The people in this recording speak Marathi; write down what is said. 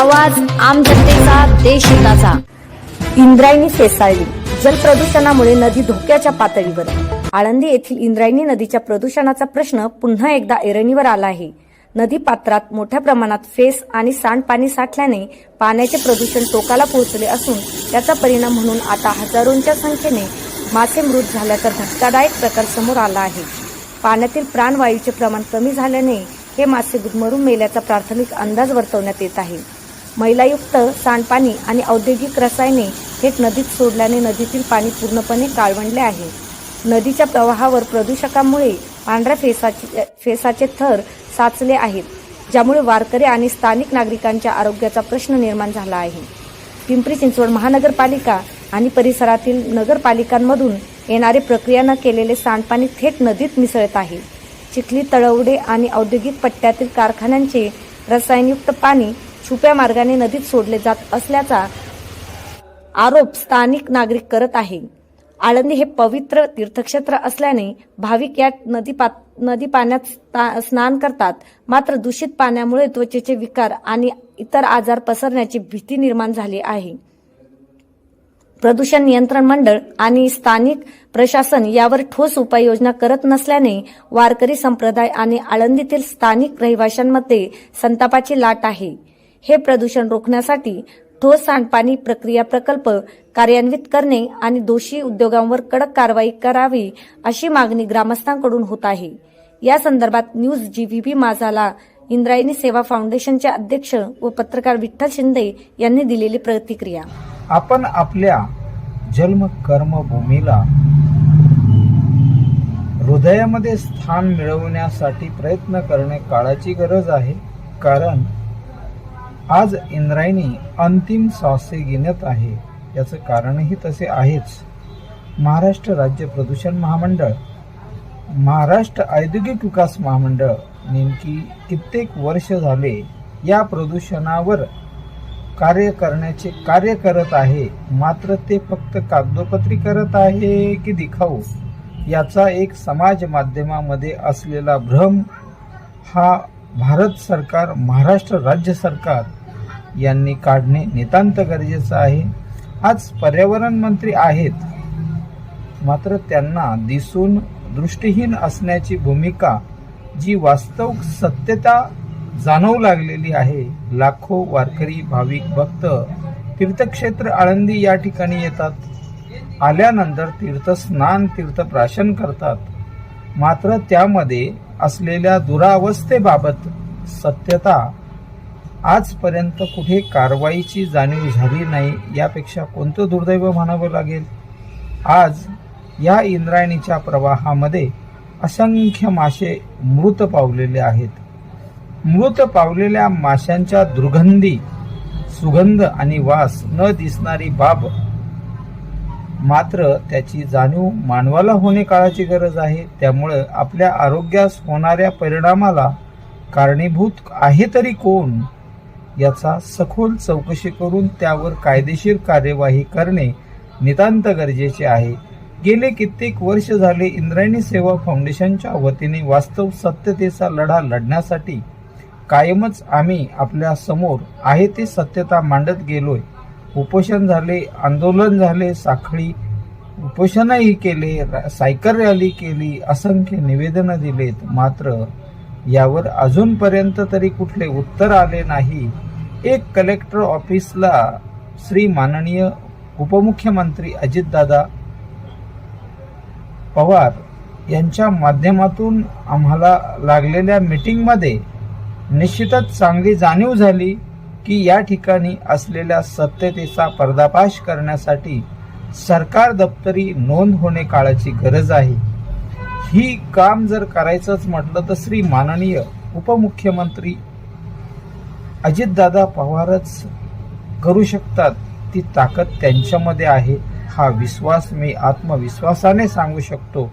आवाज आम जनतेचा देश हिताचा. इंद्रायणी जल प्रदूषणामुळे नदी धोक्याच्या पातळीवर आळंदी येथील इंद्रायणी नदीच्या प्रदूषणाचा प्रश्न पुन्हा एकदा ऐरणीवर आला आहे. नदी पात्रात मोठ्या प्रमाणात फेस आणि सांडपाणी साठल्याने पाण्याचे प्रदूषण टोकाला पोहोचले असून त्याचा परिणाम म्हणून आता हजारोंच्या संख्येने मासे मृत झाल्याचा धक्कादायक प्रकार समोर आला आहे. पाण्यातील प्राणवायूचे प्रमाण कमी झाल्याने हे मासे गुदमरून मेल्याचा प्राथमिक अंदाज वर्तवण्यात येत आहे. मैलायुक्त सांडपाणी आणि औद्योगिक रसायने थेट नदीत सोडल्याने नदीतील पाणी पूर्णपणे काळवंडले आहे. नदीच्या प्रवाहावर प्रदूषकामुळे पांढऱ्या फेसाचे फेसाचे थर साचले आहेत ज्यामुळे वारकरी आणि स्थानिक नागरिकांच्या आरोग्याचा प्रश्न निर्माण झाला आहे. पिंपरी चिंचवड महानगरपालिका आणि परिसरातील नगरपालिकांमधून येणारे प्रक्रिया न केलेले सांडपाणी थेट नदीत मिसळत आहे. चिखली तळवडे आणि औद्योगिक पट्ट्यातील कारखान्यांचे रसायनयुक्त पाणी छुप्या मार्गाने नदीत सोडले जात असल्याचा आरोप स्थानिक नागरिक करत आहे. आळंदी हे पवित्र तीर्थक्षेत्र असल्याने भाविक या नदी पा नदी पाण्यात स्नान करतात. मात्र दूषित पाण्यामुळे त्वचेचे विकार आणि इतर आजार पसरण्याची भीती निर्माण झाली आहे. प्रदूषण नियंत्रण मंडळ आणि स्थानिक प्रशासन यावर ठोस उपाययोजना करत नसल्याने वारकरी संप्रदाय आणि आळंदीतील स्थानिक रहिवाशांमध्ये संतापाची लाट आहे. हे प्रदूषण रोखण्यासाठी ठोस सांडपाणी प्रक्रिया प्रकल्प कार्यान्वित करणे आणि दोषी उद्योगांवर कडक कारवाई करावी अशी मागणी ग्रामस्थांकडून होत आहे. या संदर्भात न्यूज जीव्हीबी माझाला इंद्रायणी सेवा फाउंडेशनचे अध्यक्ष व पत्रकार विठ्ठल शिंदे यांनी दिलेली प्रतिक्रिया. आपण आपल्या जन्म कर्मभूमीला हृदयामध्ये स्थान मिळवण्यासाठी प्रयत्न करणे काळाची गरज आहे. कारण आज इंद्रायणी अंतिम श्वासे घेण्यात आहे. याचं कारणही तसे आहेच. महाराष्ट्र राज्य प्रदूषण महामंडळ. महाराष्ट्र औद्योगिक विकास महामंडळ नेमकी कित्येक वर्ष झाले या प्रदूषणावर कार्य करण्याचे कार्य करत आहे. मात्र ते फक्त कागदोपत्री करत आहे की दिखाऊ? याचा एक समाज माध्यमामध्ये असलेला भ्रम हा भारत सरकार महाराष्ट्र राज्य सरकार यांनी काढणे नितांत गरजेचं आहे. आज पर्यावरण मंत्री आहेत. मात्र त्यांना दिसून दृष्टीहीन असण्याची भूमिका जी वास्तव सत्यता जाणवू लागलेली आहे लाखो वारकरी भाविक भक्त तीर्थक्षेत्र आळंदी या ठिकाणी येतात. आल्यानंतर तीर्थस्नान तीर्थप्राशन करतात. मात्र त्यामध्ये असलेल्या दुरावस्थेबाबत सत्यता आजपर्यंत कुठे कारवाईची जाणीव झाली नाही यापेक्षा कोणतं दुर्दैव म्हणावं लागेल? आज या इंद्रायणीच्या प्रवाहामध्ये असंख्य मासे मृत पावलेले आहेत. मृत पावलेल्या माशांच्या दुर्गंधी सुगंध आणि वास न दिसणारी बाब मात्र त्याची जाणीव मानवाला होणे काळाची गरज आहे. त्यामुळं आपल्या आरोग्यास होणाऱ्या परिणामाला कारणीभूत आहे तरी कोण? याचा सखोल चौकशी करून त्यावर कायदेशीर कार्यवाही करणे नितांत गरजेचे आहे. गेले कित्येक वर्ष झाले इंद्रायणी सेवा फाउंडेशनच्या वतीने वास्तव सत्यतेचा लढा लढण्यासाठी कायमच आम्ही आपल्यासमोर आहे ते सत्यता मांडत गेलोय. उपोषण झाले आंदोलन झाले साखळी उपोषणही केले सायकल रॅली केली असंख्य निवेदनं दिलेत. मात्र यावर अजूनपर्यंत तरी कुठले उत्तर आले नाही. एक कलेक्टर ऑफिसला श्री माननीय उपमुख्यमंत्री अजितदादा पवार यांच्या माध्यमातून आम्हाला लागलेल्या मीटिंगमध्ये निश्चितच चांगली जाणीव झाली की या ठिकाणी असलेल्या सत्यतेचा पर्दापाश करण्यासाठी सरकार दप्तरी नोंद होणे काळाची गरज आहे. ही काम जर करायचंच म्हटलं तर श्री माननीय उपमुख्यमंत्री अजितदादा पवारच करू शकतात. ती ताकद त्यांच्यामध्ये आहे. हा विश्वास मी आत्मविश्वासाने सांगू शकतो.